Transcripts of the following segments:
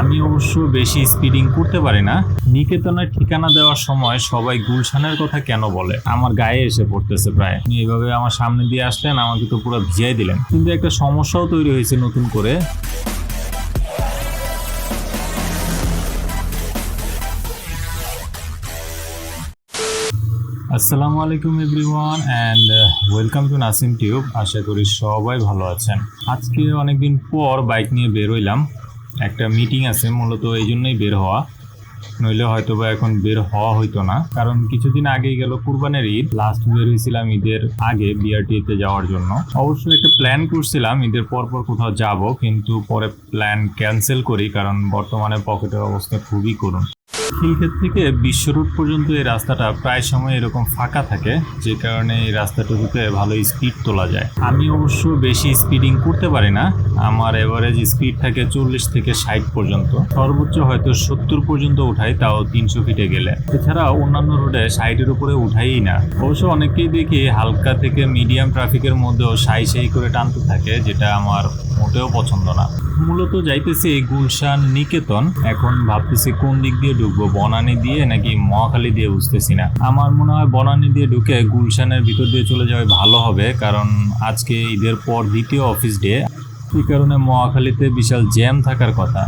আমি অবশ্য বেশি স্পিডিং করতে পারি না। নিকেতনের ঠিকানা দেওয়ার সময় সবাই গুলশানের কথা কেন বলে? আমার গায়ে এসে পড়তেছে প্রায়। এইভাবে আমার সামনে দিয়ে আসলেন, আমাকে তো পুরো ভিজাই দিলেন। কিন্তু একটা সমস্যাও তৈরি হয়েছে নতুন করে। আসসালামু আলাইকুম everyone and welcome to Nasim tube আশা করি সবাই ভালো আছেন। আজকে অনেকদিন পর বাইক নিয়ে বের হইলাম। একটা মিটিং আছে মূলত এই জন্যই বের হওয়া। নইলে হয়তো বা এখন বের হওয়া হইতো না। কারণ কিছুদিন আগেই গেল কুরবানের ঈদ। লাস্ট বের হয়েছিলাম ঈদের আগে বিআরটিতে যাওয়ার জন্য। অবশ্যই একটা প্ল্যান করছিলাম, ঈদের পরপর পর কোথাও যাব, কিন্তু পরে প্ল্যান ক্যান্সেল করি, কারণ বর্তমানে পকেটের অবস্থা খুবই করুন খিলক্ষেত থেকে বিশ্ব রোড পর্যন্ত এই রাস্তাটা প্রায় সময় এরকম ফাঁকা থাকে, যে কারণে এই রাস্তাটুকুতে ভালো স্পিড তোলা যায়। আমি অবশ্য বেশি স্পিডিং করতে পারি না, আমার এভারেজ স্পিড থাকে চল্লিশ থেকে ষাট পর্যন্ত। সর্বোচ্চ হয়তো সত্তর পর্যন্ত উঠাই, তাও তিনশো ফিটে গেলে। এছাড়া অন্যান্য রোডে ষাটের উপরে উঠাই না। অবশ্য অনেকেই দেখি হালকা থেকে মিডিয়াম ট্রাফিকের মধ্যেও সাই সাই করে টানতে থাকে, যেটা আমার মোটেও পছন্দ না। মূলত যাইতেছি গুলশান নিকেতন এখন ভাবতেছি কোন দিক দিয়ে ঢুকবো। বনানী দিয়ে নাকি মহাখালী দিয়ে বুঝতেছি না। আমার মনে হয় বনানী দিয়ে ঢুকে গুলশানের ভিতর দিয়ে চলে যাওয়া ভালো হবে, কারণ আজকে ঈদের পর দ্বিতীয় অফিস ডে। এই কারণে মহাখালীতে বিশাল জ্যাম থাকার কথা।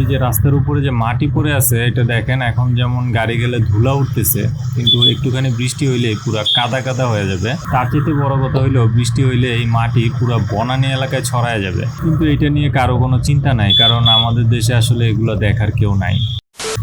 এই যে রাস্তার উপরে যে মাটি পড়ে আছে, এটা দেখেন, এখন যেমন গাড়ি গেলে ধুলা উঠতেছে, কিন্তু একটুখানি বৃষ্টি হইলে পুরো কাদা কাদা হয়ে যাবে। তার চেয়ে বড় কথা হইলেও বৃষ্টি হইলে এই মাটি পুরো বনানী এলাকায় ছড়ায় যাবে। কিন্তু এটা নিয়ে কারও কোনো চিন্তা নাই, কারণ আমাদের দেশে আসলে এগুলো দেখার কেউ নাই।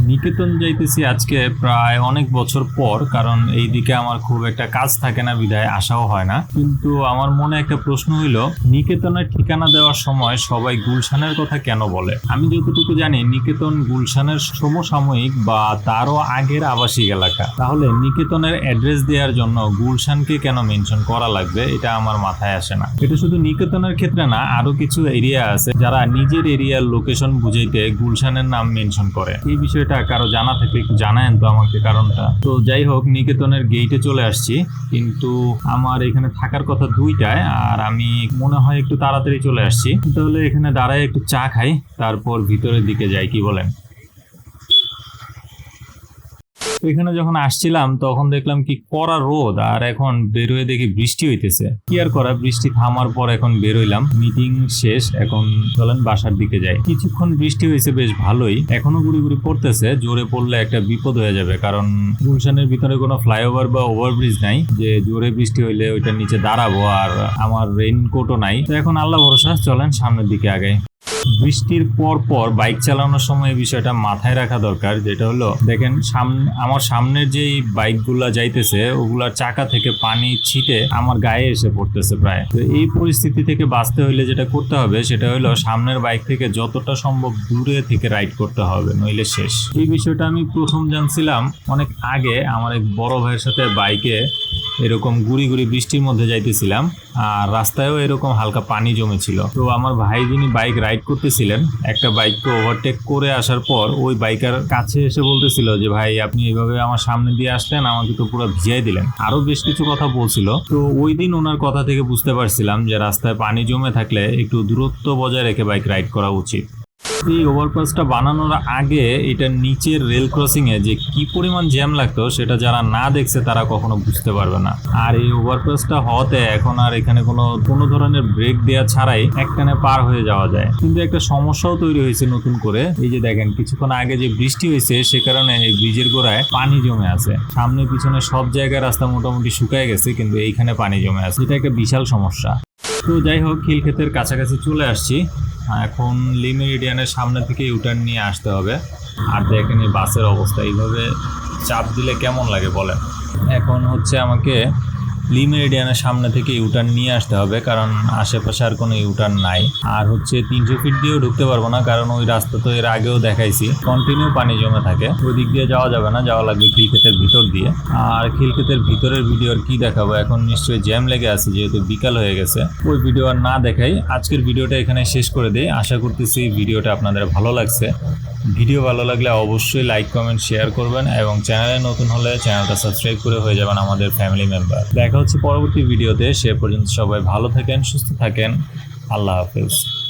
নিকেতন যাইতেছি আজকে প্রায় অনেক বছর পর, কারণ এই দিকে আমার খুব একটা কাজ থাকে না বিধায় আসাও হয় না। কিন্তু আমার মনে একটা প্রশ্ন হইল, নিকেতনের ঠিকানা দেওয়ার সময় সবাই গুলশানের কথা কেন বলে? আমি যতটুকু জানি, নিকেতন গুলশানের সমসাময়িক বা তারও আগের আবাসিক এলাকা। তাহলে নিকেতনের অ্যাড্রেস দেওয়ার জন্য গুলশানকে কেন মেনশন করা লাগবে, এটা আমার মাথায় আসে না। এটা শুধু নিকেতনের ক্ষেত্রে না আরও কিছু এরিয়া আছে যারা নিজের এরিয়ার লোকেশন বুঝাইতে গুলশানের নাম মেনশন করে। এই বিষয়টা কারও জানা থেকে একটু জানায়েন তো আমাকে কারণটা। তো যাই হোক, নিকেতনের গেইটে চলে আসছি। কিন্তু আমার এখানে থাকার কথা দুইটায়, আর আমি মনে হয় একটু তাড়াতাড়ি চলে আসছি। তাহলে এখানে দাঁড়ায় একটু চা খাই, তারপর ভিতরের দিকে যাই, কি বলেন? এখানে যখন আসছিলাম, তখন দেখলাম কি কড়া রোদ আর এখন বেরোয় দেখি বৃষ্টি হইতেছে। কি আর করা? বৃষ্টি থামার পর এখন বেরোইলাম মিটিং শেষ, এখন চলেন বাসার দিকে যাই। কিছুক্ষণ বৃষ্টি হয়েছে বেশ ভালোই। এখনও গুড়ি গুড়ি পড়তেছে, জোরে পড়লে একটা বিপদ হয়ে যাবে, কারণ গুলশানের ভিতরে কোনো ফ্লাইওভার বা ওভারব্রিজ নাই, যে জোরে বৃষ্টি হইলে ওইটার নিচে দাঁড়াবো আর আমার রেইনকোটও নাই। তো এখন আল্লাহ ভরসা, চলেন সামনের দিকে আগে বৃষ্টির পর পর বাইক চালানোর সময় এই বিষয়টা মাথায় রাখা দরকার, যেটা হলো, দেখেন সামনে আমার সামনের যেই বাইকগুলা যাইতেছে, ওগুলার চাকা থেকে পানি ছিটে আমার গায়ে এসে পড়তেছে প্রায়। তো এই পরিস্থিতি থেকে বাঁচতে হইলে যেটা করতে হবে, সেটা হলো সামনের বাইক থেকে যতটা সম্ভব দূরে থেকে রাইড করতে হবে, নইলে শেষ। এই বিষয়টা আমি প্রথম জানছিলাম অনেক আগে আমার এক বড় ভাইয়ের সাথে বাইকে এরকম গুড়ি গুড়ি বৃষ্টির মধ্যে যাইতেছিলাম, আর রাস্তায়ও এরকম হালকা পানি জমেছিল। তো আমার ভাই যিনি বাইক রাইড করতেছিলেন, একটা বাইককে ওভারটেক করে আসার পর ওই বাইকার কাছে এসে বলতেছিল যে, ভাই, আপনি এভাবে আমার সামনে দিয়ে আসলেন, আমাকে তো পুরো ভিজাই দিলেন। আরও বেশ কিছু কথা বলছিল। তো ওই দিন ওনার কথা থেকে বুঝতে পারছিলাম যে, রাস্তায় পানি জমে থাকলে একটু দূরত্ব বজায় রেখে বাইক রাইড করা উচিত। এই ওভারপাসটা বানানোর আগে এটা নিচের রেল ক্রসিং এ যে কি পরিমাণ জ্যাম লাগতো সেটা যারা না দেখছে তারা কখনো বুঝতে পারবে না। আর এই ওভারপাসটা হওয়াতে এখন আর এখানে কোনো কোনো ধরনের ব্রেক দেওয়া ছাড়াই একটানে পার হয়ে যাওয়া যায়। কিন্তু একটা সমস্যাও তৈরি হয়েছে নতুন করে। এই যে দেখেন, কিছুক্ষণ আগে যে বৃষ্টি হয়েছে সে কারণে এই ব্রিজের গোড়ায় পানি জমে আছে। সামনে পিছনে সব জায়গায় রাস্তা মোটামুটি শুকায় গেছে, কিন্তু এইখানে পানি জমে আছে। এটা একটা বিশাল সমস্যা। তো যাই হোক, খিলক্ষেতের কাছাকাছি চলে আসছি। এখন লিমেরিডিয়ানের সামনে থেকে ইউটার্ন নিয়ে আসতে হবে। আর দেখেন বাসের অবস্থা। এইভাবে চাপ দিলে কেমন লাগে বলেন? এখন হচ্ছে আমাকে লিমেরিডিয়ানের সামনে থেকে ইউটার্ন নিয়ে আসতে হবে, কারণ আশেপাশে আর কোনো ইউটার্ন নাই। আর হচ্ছে তিনশো ফিট দিয়েও ঢুকতে পারব না, কারণ ওই রাস্তা তো এর আগেও দেখাইছি। কন্টিনিউ পানি জমে থাকে ওই দিক দিয়ে যাওয়া যাবে না, যাওয়া লাগবে খিলক্ষেতের ভিতর দিয়ে। আর খিলক্ষেতের ভিতরের ভিডিও আর কি দেখাবো, এখন নিশ্চয়ই জ্যাম লেগে আছে, যেহেতু বিকাল হয়ে গেছে। ওই ভিডিও আর না দেখাই, আজকের ভিডিওটা এখানে শেষ করে দিই। আশা করতেছি ভিডিওটা আপনাদের ভালো লাগছে। ভিডিও ভালো লাগলে অবশ্যই লাইক কমেন্ট শেয়ার করবেন এবং চ্যানেলে নতুন হলে চ্যানেলটা সাবস্ক্রাইব করে হয়ে যাবেন আমাদের ফ্যামিলি মেম্বার দেখা হচ্ছে পরবর্তী ভিডিওতে সে পর্যন্ত সবাই ভালো থাকেন, সুস্থ থাকেন। আল্লাহ হাফেজ।